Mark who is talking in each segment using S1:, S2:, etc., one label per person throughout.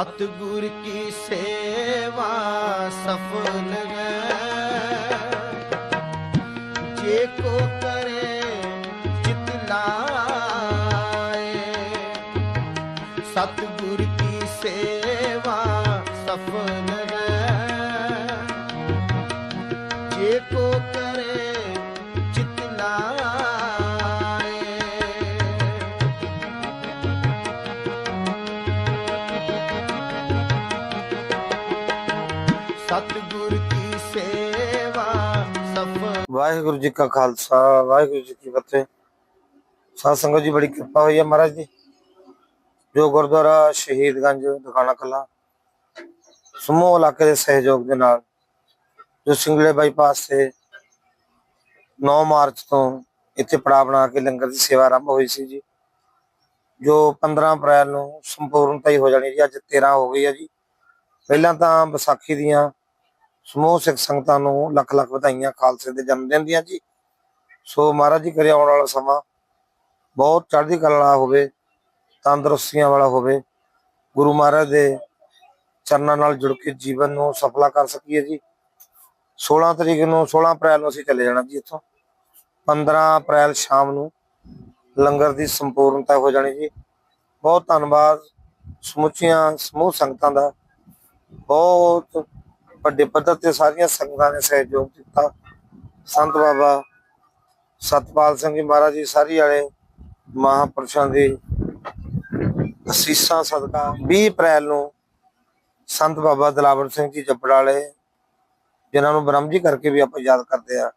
S1: ਸਤਗੁਰ ਕੀ ਸੇਵਾ ਸਫਲ ਹੈ। ਜੇ ਕੋ ਕਰੇ, ਜਿਤ ਲਾਏ। ਸਤਗੁਰ ਕੀ ਸੇਵਾ ਸਫਲ ਹੈ। ਜੇ ਕੋ ਸਤਿਗੁਰ ਕੀ ਸੇਵਾ, ਸਫਲ।
S2: ਵਾਹਿਗੁਰੂ ਜੀ ਕਾ ਖਾਲਸਾ, ਵਾਹਿਗੁਰੂ ਜੀ ਕੀ ਫਤਿਹ। ਸਾਧ ਸੰਗਤ ਜੀ, ਬੜੀ ਕਿਰਪਾ ਹੋਈ ਹੈ ਮਹਾਰਾਜ ਜੀ। ਜੋ ਗੁਰਦੁਆਰਾ ਸ਼ਹੀਦਗੰਜ ਦੁਕਾਨਾ ਕਲਾ ਸਮੂਹ ਇਲਾਕੇ ਦੇ ਸਹਿਯੋਗ ਦੇ ਨਾਲ, ਜੋ ਸਿੰਗਲੇ ਬਾਈਪਾਸ ਤੇ 9 ਮਾਰਚ ਤੋਂ ਇੱਥੇ ਪੜਾ ਬਣਾ ਕੇ ਲੰਗਰ ਦੀ ਸੇਵਾ ਆਰੰਭ ਹੋਈ ਸੀ ਜੀ। ਜੋ 15 ਅਪ੍ਰੈਲ ਨੂੰ ਸੰਪੂਰਨਤਾ ਹੀ ਹੋ ਜਾਣੀ ਜੀ, ਅੱਜ 13 ਹੋ ਗਈ ਹੈ ਜੀ। ਪਹਿਲਾਂ ਤਾਂ ਵਿਸਾਖੀ ਦੀਆਂ ਸਮੂਹ ਸਿੱਖ ਸੰਗਤਾਂ ਨੂੰ ਲੱਖ ਲੱਖ ਵਧਾਈਆਂ ਖਾਲਸੇ ਦੇ ਜਨਮ ਦਿਨ ਦੀਆਂ ਜੀ। ਸੋ ਮਹਾਰਾਜ ਜੀ ਕਰੇ ਆਉਣ ਵਾਲਾ ਸਮਾਂ ਬਹੁਤ ਚੜ੍ਹਦੀ ਕਲਾ ਹੋਵੇ, ਤੰਦਰੁਸਤੀਆਂ ਵਾਲਾ ਹੋਵੇ। ਗੁਰੂ ਮਹਾਰਾਜ ਦੇ ਚਰਨਾਂ ਨਾਲ ਜੁੜ ਕੇ ਜੀਵਨ ਨੂੰ ਸਫਲਾ ਕਰ ਸਕੀਏ ਜੀ। 16 ਤਰੀਕ ਨੂੰ 16 ਅਪ੍ਰੈਲ ਨੂੰ ਅਸੀਂ ਚਲੇ ਜਾਣਾ ਜੀ ਇੱਥੋਂ। 15 ਅਪ੍ਰੈਲ ਸ਼ਾਮ ਨੂੰ ਲੰਗਰ ਦੀ ਸੰਪੂਰਨਤਾ ਹੋ ਜਾਣੀ ਜੀ। ਬਹੁਤ ਧੰਨਵਾਦ ਸਮੁੱਚੀਆਂ ਸਮੂਹ ਸੰਗਤਾਂ ਦਾ। ਬਹੁਤ ਵੱਡੇ ਪੱਧਰ ਤੇ ਸਾਰੀਆਂ ਸੰਗਤਾਂ ਨੇ ਸਹਿਯੋਗ ਦਿੱਤਾ। ਸੰਤ ਬਾਬਾ ਸਤਪਾਲ ਸਿੰਘ ਜੀ ਮਹਾਰਾਜ ਜੀ, ਸਾਰੀ ਵਾਲੇ ਮਹਾਪੁਰਸ਼ਾਂ ਦੀ ਅਸੀਸਾਂ ਸਦਕਾ 20 ਅਪ੍ਰੈਲ ਨੂੰ ਸੰਤ ਬਾਬਾ ਦਲਾਵਰ ਸਿੰਘ ਜੀ ਜੱਪੜ ਵਾਲੇ, ਜਿਨ੍ਹਾਂ ਨੂੰ ਬ੍ਰਹਮ ਜੀ ਕਰਕੇ ਵੀ ਆਪਾਂ ਯਾਦ ਕਰਦੇ ਆ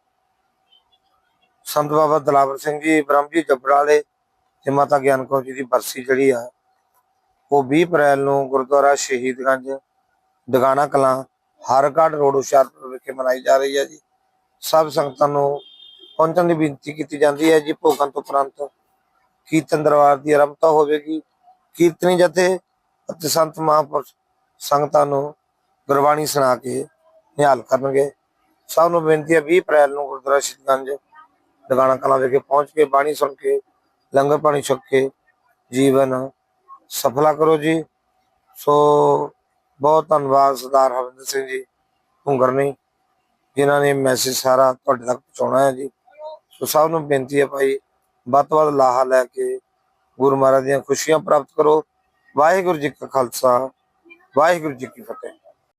S2: ਸੰਤ ਬਾਬਾ ਦਲਾਵਰ ਸਿੰਘ ਜੀ ਬ੍ਰਹਮ ਜੀ ਜੱਪੜ ਵਾਲੇ ਤੇ ਮਾਤਾ ਗਿਆਨ ਕੌਰ ਜੀ ਦੀ ਬਰਸੀ ਜਿਹੜੀ ਆ, ਉਹ 20 ਅਪ੍ਰੈਲ ਨੂੰ ਗੁਰਦੁਆਰਾ ਸ਼ਹੀਦਗੰਜ ਦਗਾਣਾ ਕਲਾਂ ਹਰਗੜ੍ਹ ਰੋਡ ਹੁਸ਼ਿਆਰਪੁਰ ਵਿਖੇ ਮਨਾਈ ਜਾ ਰਹੀ ਹੈ ਜੀ। ਸਭ ਸੰਗਤਾਂ ਨੂੰ ਪਹੁੰਚਣ ਦੀ ਬੇਨਤੀ ਕੀਤੀ ਜਾਂਦੀ ਹੈ ਜੀ, ਭੋਗਾਂ ਤੋਂ ਉਪਰੰਤ ਕੀਰਤਨ ਦਰਬਾਰ ਦੀ ਆਰੰਭਤਾ ਹੋਵੇਗੀ। ਕੀਰਤਨੀ ਜਥੇ ਅਤੇ ਸੰਤ ਮਹਾਂਪੁਰਸ਼ ਸੰਗਤਾਂ ਨੂੰ ਗੁਰਬਾਣੀ ਸੁਣਾ ਕੇ ਨਿਹਾਲ ਕਰਨਗੇ। ਸਭ ਨੂੰ ਬੇਨਤੀ ਹੈ 20 ਅਪ੍ਰੈਲ ਨੂੰ ਗੁਰਦੁਆਰਾ ਸ਼ਹੀਦਗੰਜ ਦਗਾਨਾ ਕਲਾਂ ਵਿਖੇ ਪਹੁੰਚ ਕੇ ਬਾਣੀ ਸੁਣ ਕੇ, ਲੰਗਰ ਪਾਣੀ ਛਕ ਕੇ ਜੀਵਨ ਸਫਲਾ ਕਰੋ ਜੀ। ਸੋ ਬਹੁਤ ਧੰਨਵਾਦ ਸਰਦਾਰ ਹਰਵਿੰਦਰ ਸਿੰਘ ਜੀ ਭੁੰਗਰਨੀ ਜਿਨ੍ਹਾਂ ਨੇ ਮੈਸੇਜ ਸਾਰਾ ਤੁਹਾਡੇ ਤੱਕ ਪਹੁੰਚਾਉਣਾ ਹੈ ਜੀ। ਸੋ ਸਭ ਨੂੰ ਬੇਨਤੀ ਹੈ ਭਾਈ, ਵੱਧ ਤੋਂ ਵੱਧ ਲਾਹਾ ਲੈ ਕੇ ਗੁਰੂ ਮਹਾਰਾਜ ਦੀਆਂ ਖੁਸ਼ੀਆਂ ਪ੍ਰਾਪਤ ਕਰੋ। ਵਾਹਿਗੁਰੂ ਜੀ ਕਾ ਖਾਲਸਾ, ਵਾਹਿਗੁਰੂ ਜੀ ਕੀ ਫਤਿਹ।